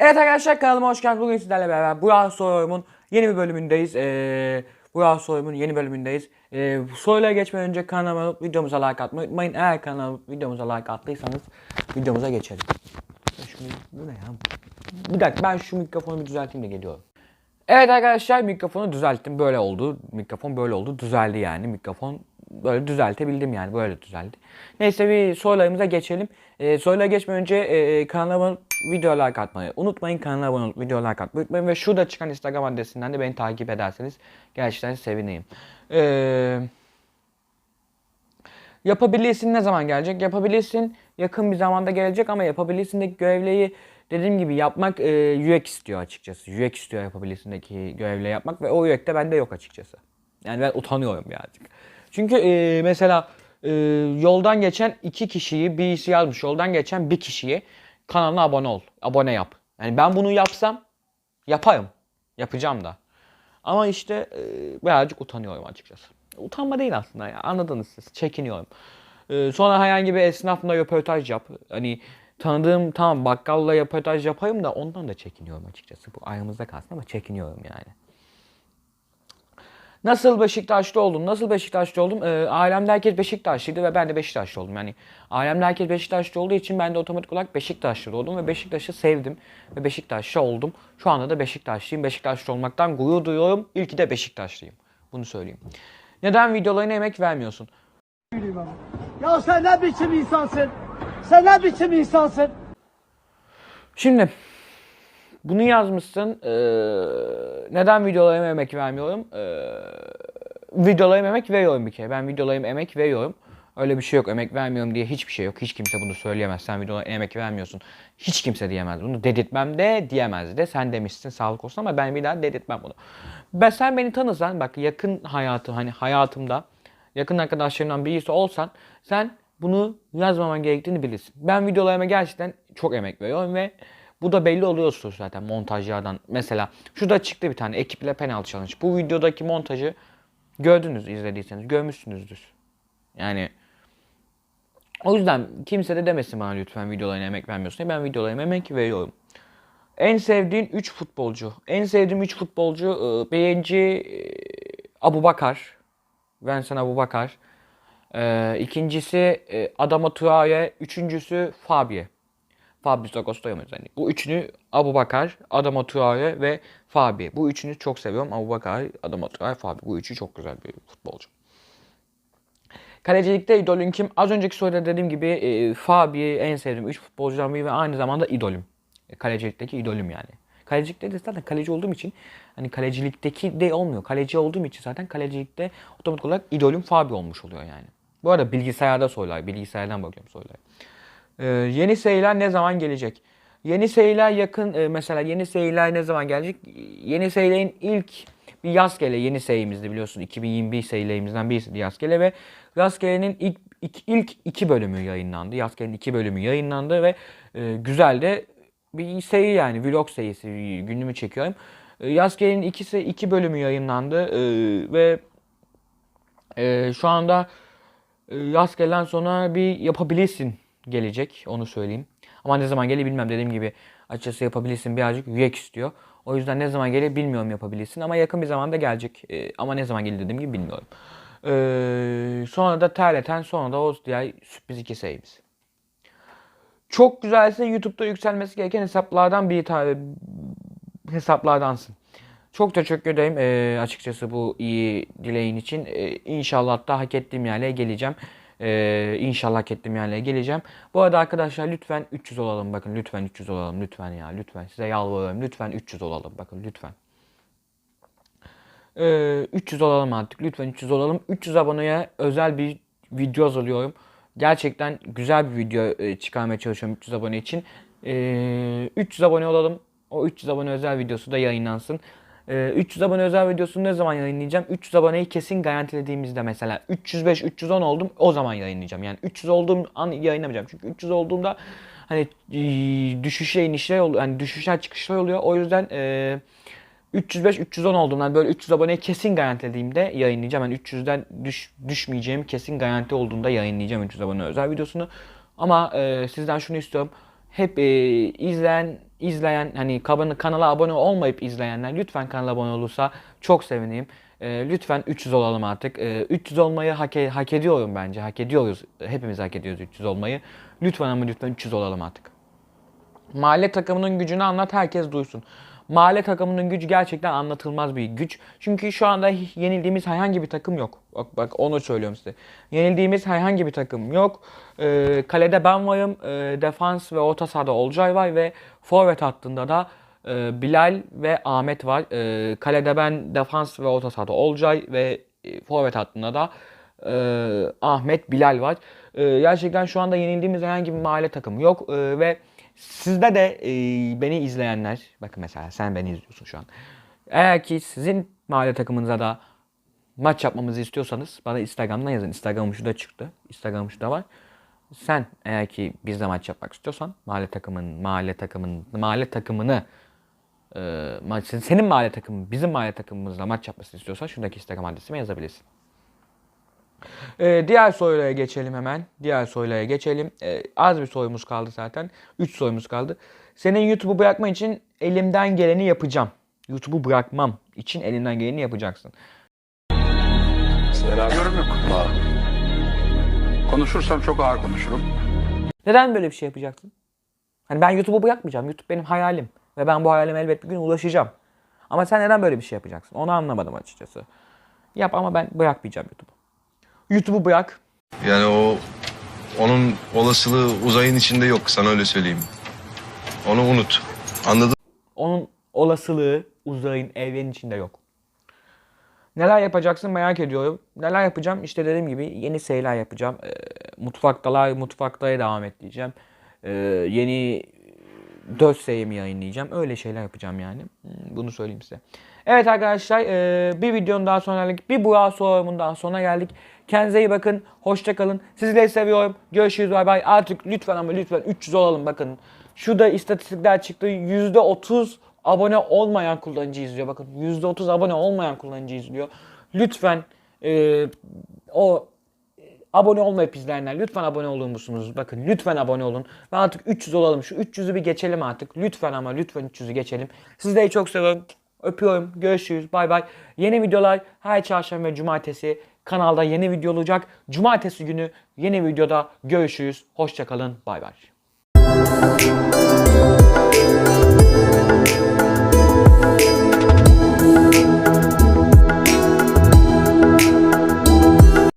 Evet arkadaşlar kanalıma hoş geldiniz. Bugün sizlerle beraber Burak Soyum'un yeni bir bölümündeyiz. Ee, Burak Soyum'un yeni bölümündeyiz. Ee, soruyla geçmeden önce kanalıma videomuza like atmayı unutmayın. Eğer kanalıma videomuza like attıysanız videomuza geçelim. Ya bu ne ya? Bir dakika ben şu mikrofonu bir düzelteyim de geliyorum. Evet arkadaşlar mikrofonu düzelttim. Böyle oldu. Mikrofon böyle oldu. Düzeldi yani. Mikrofon böyle düzeltebildim yani. Böyle düzeldi. Neyse bir sorularımıza geçelim. Ee, sorulara geçmeden önce e, kanalıma video like atmayı unutmayın. Kanala abone olup video like atmayı unutmayın. Ve şurada çıkan Instagram adresinden de beni takip ederseniz gerçekten sevinirim. Eee... Yapabilirsin ne zaman gelecek? Yapabilirsin yakın bir zamanda gelecek ama yapabilirsindeki görevleri dediğim gibi yapmak e, yürek istiyor açıkçası. Yürek istiyor yapabilirsindeki görevleri yapmak ve o yürek de bende yok açıkçası. Yani ben utanıyorum birazcık. Çünkü e, mesela e, yoldan geçen iki kişiyi birisi yazmış. Yoldan geçen bir kişiyi kanalına abone ol. Abone yap. Yani ben bunu yapsam yaparım. Yapacağım da. Ama işte e, birazcık utanıyorum açıkçası. Utanma değil aslında ya. Anladınız siz. Çekiniyorum. E, sonra herhangi bir esnafla röportaj yap. Hani tanıdığım tamam bakkalla röportaj yapayım da ondan da çekiniyorum açıkçası. Bu aramızda kalsın ama çekiniyorum yani. Nasıl Beşiktaşlı oldum? Nasıl Beşiktaşlı oldum? Ee, ailemde herkes Beşiktaşlıydı ve ben de Beşiktaşlı oldum. Yani ailemde herkes Beşiktaşlı olduğu için ben de otomatik olarak Beşiktaşlı oldum ve Beşiktaş'ı sevdim ve Beşiktaşlı oldum. Şu anda da Beşiktaşlıyım. Beşiktaşlı olmaktan gurur duyuyorum. İlk de Beşiktaşlıyım. Bunu söyleyeyim. Neden videolarına emek vermiyorsun? Ya sen ne biçim insansın? Sen ne biçim insansın? Şimdi bunu yazmışsın. Ee, neden videolarıma emek vermiyorum? Ee, videolarıma emek veriyorum bir kere. Ben videolarıma emek veriyorum. Öyle bir şey yok. Emek vermiyorum diye hiçbir şey yok. Hiç kimse bunu söyleyemez. Sen videolarına emek vermiyorsun. Hiç kimse diyemez bunu. Dedirtmem de diyemez de. Sen demişsin sağlık olsun ama ben bir daha dedirtmem bunu. Ben sen beni tanısan bak yakın hayatı hani hayatımda yakın arkadaşlarımdan birisi olsan sen bunu yazmaman gerektiğini bilirsin. Ben videolarıma gerçekten çok emek veriyorum ve bu da belli oluyorsun zaten montajlardan. Mesela şurada çıktı bir tane ekiple penaltı challenge. Bu videodaki montajı gördünüz izlediyseniz. Görmüşsünüzdür. Yani o yüzden kimse de demesin bana lütfen videolarına emek vermiyorsun. Ben videolarıma emek veriyorum. En sevdiğin 3 futbolcu. En sevdiğim 3 futbolcu e, birinci e, Abu Bakar. Vincent Abu Bakar. E, ikincisi e, Adama Traore. Üçüncüsü Fabie. Fabio Costa yani. Bu üçünü Abu Bakar, Adama Traore ve Fabie. Bu üçünü çok seviyorum. Abu Bakar, Adama Traore, Fabie. Bu üçü çok güzel bir futbolcu. Kalecilikte idolün kim? Az önceki soruda dediğim gibi e, Fabie en sevdiğim 3 futbolcudan biri ve aynı zamanda idolüm. E, Kalecilikteki idolüm yani. Kalecilikte de zaten kaleci olduğum için hani kalecilikteki de olmuyor. Kaleci olduğum için zaten kalecilikte otomatik olarak idolüm Fabio olmuş oluyor yani. Bu arada bilgisayarda sorular. Bilgisayardan bakıyorum sorular. Ee, yeni seriler ne zaman gelecek? Yeni seriler yakın e, mesela yeni seriler ne zaman gelecek? Yeni serilerin ilk bir yaz gele yeni serimizdi biliyorsun 2021 serilerimizden birisi yaz gele ve yaz gelenin ilk, ilk, ilk iki bölümü yayınlandı. Yaz gelenin iki bölümü yayınlandı ve e, güzel de bir seri yani vlog serisi günümü çekiyorum. E, yaz gelenin ikisi iki bölümü yayınlandı e, ve e, şu anda e, yaz gelen sonra bir yapabilirsin gelecek onu söyleyeyim. Ama ne zaman gelir bilmem dediğim gibi açıkçası yapabilirsin birazcık yürek istiyor. O yüzden ne zaman gelir bilmiyorum yapabilirsin ama yakın bir zamanda gelecek. Ee, ama ne zaman gelir dediğim gibi bilmiyorum. Ee, sonra da terleten sonra da o diğer sürpriz iki serimiz. Çok güzelse YouTube'da yükselmesi gereken hesaplardan bir tane hesaplardansın. Çok teşekkür ederim ee, açıkçası bu iyi dileğin için. Ee, inşallah da hak ettiğim yerlere geleceğim. Ee, inşallah hak ettiğim geleceğim. Bu arada arkadaşlar lütfen 300 olalım. Bakın lütfen 300 olalım. Lütfen ya lütfen. Size yalvarıyorum. Lütfen 300 olalım. Bakın lütfen. Ee, 300 olalım artık. Lütfen 300 olalım. 300 aboneye özel bir video hazırlıyorum. Gerçekten güzel bir video e, çıkarmaya çalışıyorum 300 abone için. Ee, 300 abone olalım. O 300 abone özel videosu da yayınlansın. Ee, 300 abone özel videosunu ne zaman yayınlayacağım? 300 aboneyi kesin garantilediğimizde mesela 305 310 oldum o zaman yayınlayacağım. Yani 300 olduğum an yayınlamayacağım. Çünkü 300 olduğumda hani e, düşüşler inişler oluyor. Hani düşüşler çıkışlar oluyor. O yüzden e, 305 310 olduğumdan böyle 300 aboneyi kesin garantilediğimde yayınlayacağım. Yani 300'den düş, düşmeyeceğim kesin garanti olduğunda yayınlayacağım 300 abone özel videosunu. Ama e, sizden şunu istiyorum. Hep e, izleyen izleyen hani kanala, abone olmayıp izleyenler lütfen kanala abone olursa çok sevinirim. E, lütfen 300 olalım artık. E, 300 olmayı hak, e- hak ediyorum bence. Hak ediyoruz. Hepimiz hak ediyoruz 300 olmayı. Lütfen ama lütfen 300 olalım artık. Mahalle takımının gücünü anlat herkes duysun. Mahalle takımının gücü gerçekten anlatılmaz bir güç. Çünkü şu anda yenildiğimiz herhangi bir takım yok. Bak bak onu söylüyorum size. Yenildiğimiz herhangi bir takım yok. Ee, kalede ben varım. Ee, defans ve orta sahada Olcay var ve forvet hattında da e, Bilal ve Ahmet var. Ee, kalede ben defans ve orta sahada Olcay ve e, forvet hattında da e, Ahmet Bilal var. E, gerçekten şu anda yenildiğimiz herhangi bir mahalle takımı yok E, ve sizde de e, beni izleyenler, bakın mesela sen beni izliyorsun şu an. Eğer ki sizin mahalle takımınıza da maç yapmamızı istiyorsanız bana Instagram'dan yazın. Instagram'ım şurada çıktı. Instagram'ım şurada var. Sen eğer ki bizle maç yapmak istiyorsan mahalle takımın mahalle takımın mahalle takımını e, maç senin mahalle takımın bizim mahalle takımımızla maç yapmasını istiyorsan şuradaki Instagram adresime yazabilirsin. Ee, diğer soruya geçelim hemen. Diğer soruya geçelim. Ee, az bir sorumuz kaldı zaten. 3 sorumuz kaldı. Senin YouTube'u bırakman için elimden geleni yapacağım. YouTube'u bırakmam için elinden geleni yapacaksın. Yorum yok. Konuşursam çok ağır konuşurum. Neden böyle bir şey yapacaksın? Hani ben YouTube'u bırakmayacağım. YouTube benim hayalim. Ve ben bu hayalime elbet bir gün ulaşacağım. Ama sen neden böyle bir şey yapacaksın? Onu anlamadım açıkçası. Yap ama ben bırakmayacağım YouTube'u. YouTube'u bırak. Yani o onun olasılığı uzayın içinde yok sana öyle söyleyeyim. Onu unut. Anladın Onun olasılığı uzayın, evrenin içinde yok. Neler yapacaksın merak ediyorum. Neler yapacağım? İşte dediğim gibi yeni şeyler yapacağım. Ee, mutfaktalar, mutfaktaya devam edeceğim. Ee, yeni 4 serimi yayınlayacağım. Öyle şeyler yapacağım yani. Hmm, Bunu söyleyeyim size. Evet arkadaşlar e, bir videonun daha sonuna geldik. Bir Burak sorumun daha sonuna geldik. Kendinize iyi bakın. Hoşça kalın. Sizleri seviyorum. Görüşürüz. Bay bay. Artık lütfen ama lütfen 300 olalım bakın. Şurada istatistikler çıktı. %30 abone olmayan kullanıcı izliyor. Bakın %30 abone olmayan kullanıcı izliyor. Lütfen e, o abone olmayıp izleyenler lütfen abone olur musunuz? Bakın lütfen abone olun. Ve artık 300 olalım. Şu 300'ü bir geçelim artık. Lütfen ama lütfen 300'ü geçelim. Sizleri çok seviyorum. Öpüyorum. Görüşürüz. Bay bay. Yeni videolar her çarşamba ve cumartesi kanalda yeni video olacak. Cumartesi günü yeni videoda görüşürüz. Hoşçakalın. Bay bay.